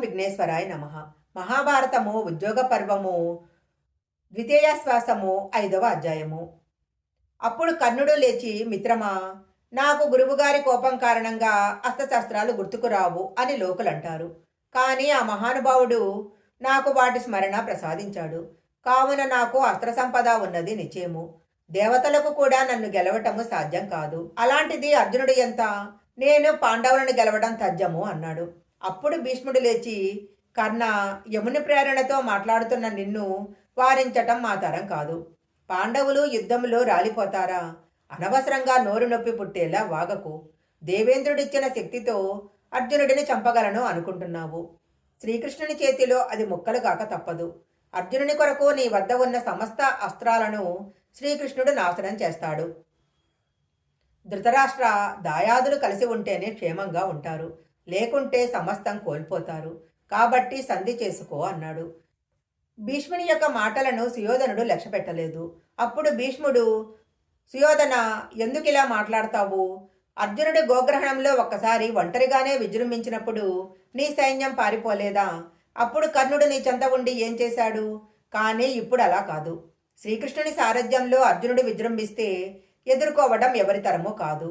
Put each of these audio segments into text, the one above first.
విఘ్నేశ్వరాయ నమ. మహాభారతము ఉద్యోగ పర్వము ద్వితీయ శ్వాసము ఐదవ అధ్యాయము. అప్పుడు కర్ణుడు లేచి మిత్రమా నాకు గురువుగారి కోపం కారణంగా అస్త్రశస్త్రాలు గుర్తుకు రావు అని లోకులంటారు. కానీ ఆ మహానుభావుడు నాకు వాటి స్మరణ ప్రసాదించాడు. కావున నాకు అస్త్ర సంపద ఉన్నది నిశ్చయము. దేవతలకు కూడా నన్ను గెలవటము సాధ్యం కాదు. అలాంటిది అర్జునుడు ఎంత? నేను పాండవులను గెలవడం తథ్యము అన్నాడు. అప్పుడు భీష్ముడు లేచి కర్ణ యముని ప్రేరణతో మాట్లాడుతున్న నిన్ను వారించటం మా తరం కాదు. పాండవులు యుద్ధంలో రాలిపోతారా? అనవసరంగా నోరు నొప్పి పుట్టేలా వాగకు. దేవేంద్రుడిచ్చిన శక్తితో అర్జునుడిని చంపగలను అనుకుంటున్నావు. శ్రీకృష్ణుని చేతిలో అది ముక్కలు కాక తప్పదు. అర్జునుని కొరకు నీ వద్ద ఉన్న సమస్త అస్త్రాలను శ్రీకృష్ణుడు నాశనం చేస్తాడు. ధృతరాష్ట్ర దాయాదులు కలిసి ఉంటేనే క్షేమంగా ఉంటారు. లేకుంటే సమస్తం కోల్పోతారు. కాబట్టి సంధి చేసుకో అన్నాడు. భీష్ముని యొక్క మాటలను సుయోధనుడు లక్ష్యపెట్టలేదు. అప్పుడు భీష్ముడు సుయోధన ఎందుకు ఇలా మాట్లాడతావు? అర్జునుడి గోగ్రహణంలో ఒక్కసారి ఒంటరిగానే విజృంభించినప్పుడు నీ సైన్యం పారిపోలేదా? అప్పుడు కర్ణుడు నీ చెంత ఉండి ఏం చేశాడు? కానీ ఇప్పుడు అలా కాదు. శ్రీకృష్ణుని సారథ్యంలో అర్జునుడు విజృంభిస్తే ఎదుర్కోవడం ఎవరి తరమూ కాదు.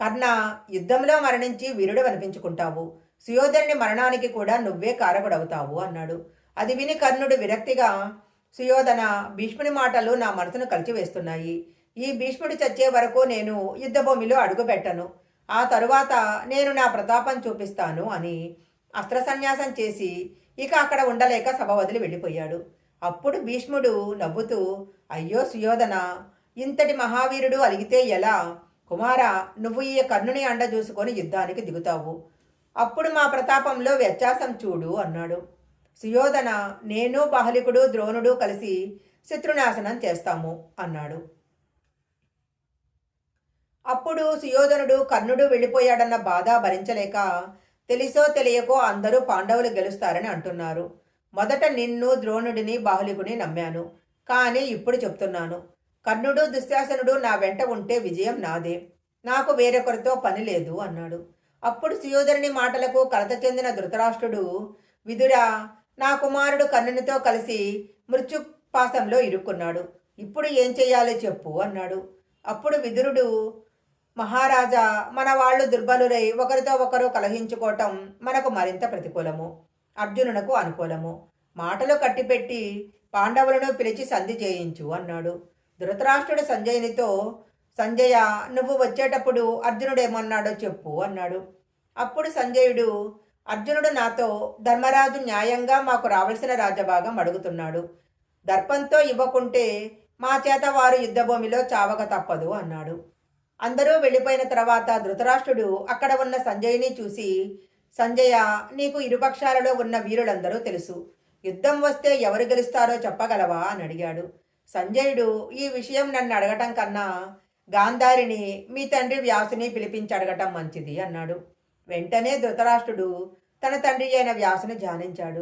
కర్ణ యుద్ధంలో మరణించి వీరుడు అనిపించుకుంటావు సుయోధనుని మరణానికి కూడా నువ్వే కారకుడవుతావు అన్నాడు. అది విని కర్ణుడు విరక్తిగా సుయోధన భీష్ముని మాటలు నా మనసును కలిచివేస్తున్నాయి. ఈ భీష్ముడు చచ్చే వరకు నేను యుద్ధభూమిలో అడుగుపెట్టను. ఆ తరువాత నేను నా ప్రతాపం చూపిస్తాను అని అస్త్ర సన్యాసం చేసి ఇక అక్కడ ఉండలేక సభ వదిలి వెళ్ళిపోయాడు. అప్పుడు భీష్ముడు నవ్వుతూ అయ్యో సుయోధన ఇంతటి మహావీరుడు అలిగితే ఎలా? కుమార నువ్వు ఈ కర్ణుని అండ చూసుకొని యుద్ధానికి దిగుతావు. అప్పుడు మా ప్రతాపంలో వ్యత్యాసం చూడు అన్నాడు. సుయోధన నేను బాహలికుడు ద్రోణుడు కలిసి శత్రునాశనం చేస్తాము అన్నాడు. అప్పుడు సుయోధనుడు కర్ణుడు వెళ్ళిపోయాడన్న బాధ భరించలేక తెలిసో తెలియకో అందరూ పాండవులు గెలుస్తారని అంటున్నారు. మొదట నిన్ను ద్రోణుడిని బాహులికుని నమ్మాను. కానీ ఇప్పుడు చెప్తున్నాను. కర్ణుడు దుశ్శాసనుడు నా వెంట ఉంటే విజయం నాదే. నాకు వేరొకరితో పని లేదు అన్నాడు. అప్పుడు సుయోధరుని మాటలకు కలత చెందిన ధృతరాష్ట్రుడు విదురా నా కుమారుడు కర్ణునితో కలిసి మృత్యుపాసంలో ఇరుక్కున్నాడు. ఇప్పుడు ఏం చేయాలో చెప్పు అన్నాడు. అప్పుడు విదురుడు మహారాజా మన వాళ్ళు దుర్బలురై ఒకరితో ఒకరు కలహించుకోవటం మనకు మరింత ప్రతికూలము. అర్జునునకు అనుకూలము. మాటలు కట్టిపెట్టి పాండవులను పిలిచి సంధి చేయించు అన్నాడు. ధృతరాష్ట్రుడు సంజయునితో సంజయ నువ్వు వచ్చేటప్పుడు అర్జునుడు ఏమన్నాడో చెప్పు అన్నాడు. అప్పుడు సంజయుడు అర్జునుడు నాతో ధర్మరాజు న్యాయంగా మాకు రావలసిన రాజభాగం అడుగుతున్నాడు. దర్పంతో ఇవ్వకుంటే మా చేత వారు యుద్ధభూమిలో చావక తప్పదు అన్నాడు. అందరూ వెళ్ళిపోయిన తర్వాత ధృతరాష్ట్రుడు అక్కడ ఉన్న సంజయ్ని చూసి సంజయ నీకు ఇరుపక్షాలలో ఉన్న వీరులందరూ తెలుసు. యుద్ధం వస్తే ఎవరు గెలుస్తారో చెప్పగలవా అని అడిగాడు. సంజయుడు ఈ విషయం నన్ను అడగటం కన్నా గాంధారిని మీ తండ్రి వ్యాసుని పిలిపించి అడగటం మంచిది అన్నాడు. వెంటనే ధృతరాష్ట్రుడు తన తండ్రి అయిన వ్యాసుని ధ్యానించాడు.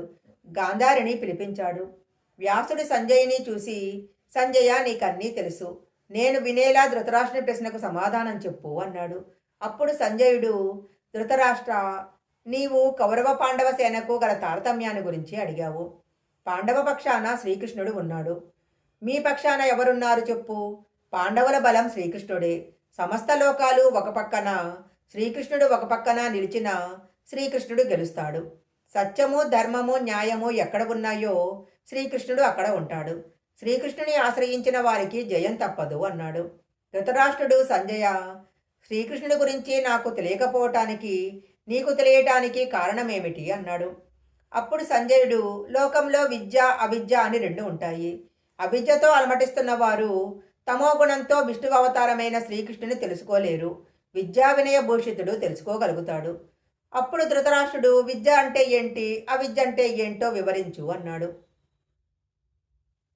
గాంధారిని పిలిపించాడు. వ్యాసుడు సంజయ్ని చూసి సంజయ నీకన్నీ తెలుసు. నేను వినేలా ధృతరాష్ట్రుని ప్రశ్నకు సమాధానం చెప్పు అన్నాడు. అప్పుడు సంజయుడు ధృతరాష్ట్ర నీవు కౌరవ పాండవ సేనకు గల తారతమ్యాన్ని గురించి అడిగావు. పాండవ పక్షాన శ్రీకృష్ణుడు ఉన్నాడు. మీ పక్షాన ఎవరున్నారు చెప్పు. పాండవుల బలం శ్రీకృష్ణుడే. సమస్త లోకాలు ఒక పక్కన. శ్రీకృష్ణుడు ఒక పక్కన నిలిచిన శ్రీకృష్ణుడు గెలుస్తాడు. సత్యము ధర్మము న్యాయము ఎక్కడ ఉన్నాయో శ్రీకృష్ణుడు అక్కడ ఉంటాడు. శ్రీకృష్ణుని ఆశ్రయించిన వారికి జయం తప్పదు అన్నాడు. ధృతరాష్ట్రుడు సంజయ శ్రీకృష్ణుడి గురించి నాకు తెలియకపోవటానికి నీకు తెలియటానికి కారణమేమిటి అన్నాడు. అప్పుడు సంజయుడు లోకంలో విద్య అవిద్య అని రెండు ఉంటాయి. అవిద్యతో అలమటిస్తున్న వారు తమో గుణంతో విష్ణు అవతారమైన శ్రీకృష్ణుని తెలుసుకోలేరు. విద్యా వినయ భూషితుడు తెలుసుకోగలుగుతాడు. అప్పుడు ధృతరాష్ట్రుడు విద్య అంటే ఏంటి? అవిద్య అంటే ఏంటో వివరించు అన్నాడు.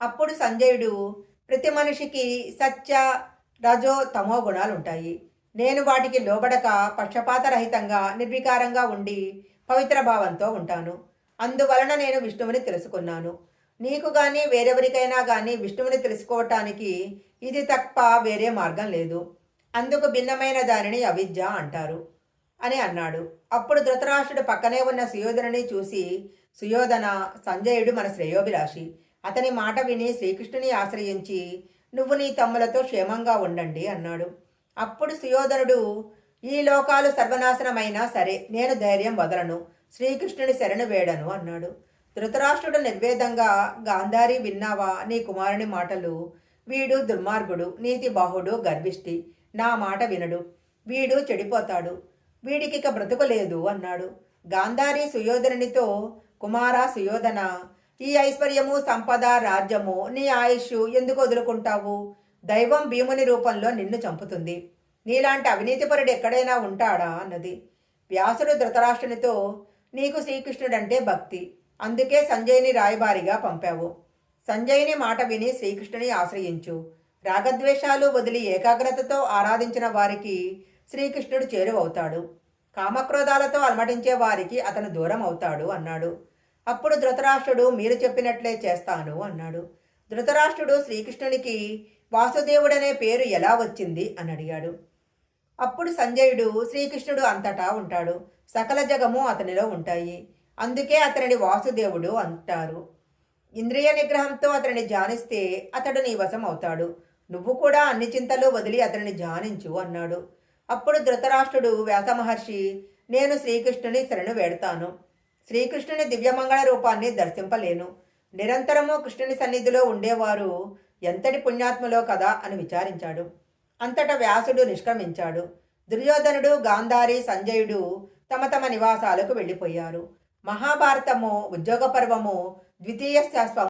అప్పుడు సంజయుడు ప్రతి మనిషికి సత్య రజో తమో గుణాలు ఉంటాయి. నేను వాటికి లోబడక పక్షపాతరహితంగా నిర్వికారంగా ఉండి పవిత్ర భావంతో ఉంటాను. అందువలన నేను విష్ణువుని తెలుసుకున్నాను. నీకు కానీ వేరెవరికైనా కానీ విష్ణువుని తెలుసుకోవటానికి ఇది తప్ప వేరే మార్గం లేదు. అందుకు భిన్నమైన దానిని అవిద్య అంటారు అని అన్నాడు. అప్పుడు ధృతరాష్ట్రుడు పక్కనే ఉన్న సుయోధనుని చూసి సుయోధన సంజయుడు మన శ్రేయోభిలాషి అతని మాట విని శ్రీకృష్ణుని ఆశ్రయించి నువ్వు నీ తమ్ములతో క్షేమంగా ఉండండి అన్నాడు. అప్పుడు సుయోధనుడు ఈ లోకాలు సర్వనాశనమైనా సరే నేను ధైర్యం వదలను శ్రీకృష్ణుని శరణు వేడను అన్నాడు. ధృతరాష్ట్రుడు నిర్వేదంగా గాంధారి విన్నావా నీ కుమారుని మాటలు? వీడు దుర్మార్గుడు నీతి బాహుడు గర్విష్టి. నా మాట వినడు. వీడు చెడిపోతాడు. వీడికిక బ్రతుకు లేదు అన్నాడు. గాంధారి సుయోధనునితో కుమార సుయోధన ఈ ఐశ్వర్యము సంపద రాజ్యము నీ ఆయుష్ ఎందుకు వదులుకుంటావు? దైవం భీముని రూపంలో నిన్ను చంపుతుంది. నీలాంటి అవినీతిపరుడు ఎక్కడైనా ఉంటాడా? అన్నది. వ్యాసుడు ధృతరాష్ట్రునితో నీకు శ్రీకృష్ణుడంటే భక్తి. అందుకే సంజయ్ని రాయబారిగా పంపావు. సంజయ్ని మాట విని శ్రీకృష్ణుని ఆశ్రయించు. రాగద్వేషాలు వదిలి ఏకాగ్రతతో ఆరాధించిన వారికి శ్రీకృష్ణుడు చేరువవుతాడు. కామక్రోధాలతో అలమటించే వారికి అతను దూరం అవుతాడు అన్నాడు. అప్పుడు ధృతరాష్ట్రుడు మీరు చెప్పినట్లే చేస్తాను అన్నాడు. ధృతరాష్ట్రుడు శ్రీకృష్ణునికి వాసుదేవుడనే పేరు ఎలా వచ్చింది అని అడిగాడు. అప్పుడు సంజయుడు శ్రీకృష్ణుడు అంతటా ఉంటాడు. సకల జగము అతనిలో ఉంటాయి. అందుకే అతనిని వాసుదేవుడు అంటారు. ఇంద్రియ నిగ్రహంతో అతనిని ధ్యానిస్తే అతడు నీ వశం అవుతాడు. నువ్వు కూడా అన్ని చింతలు వదిలి అతనిని ధ్యానించు అన్నాడు. అప్పుడు ధృతరాష్ట్రుడు వ్యాసమహర్షి నేను శ్రీకృష్ణుని శరణు వేడతాను. శ్రీకృష్ణుని దివ్యమంగళ రూపాన్ని దర్శింపలేను. నిరంతరము కృష్ణుని సన్నిధిలో ఉండేవారు ఎంతటి పుణ్యాత్మలో కదా అని విచారించాడు. అంతటా వ్యాసుడు నిష్క్రమించాడు. దుర్యోధనుడు గాంధారి సంజయుడు తమ తమ నివాసాలకు వెళ్ళిపోయారు. మహాభారతము ఉద్యోగ పర్వము ద్వితీయ శాస్త్రం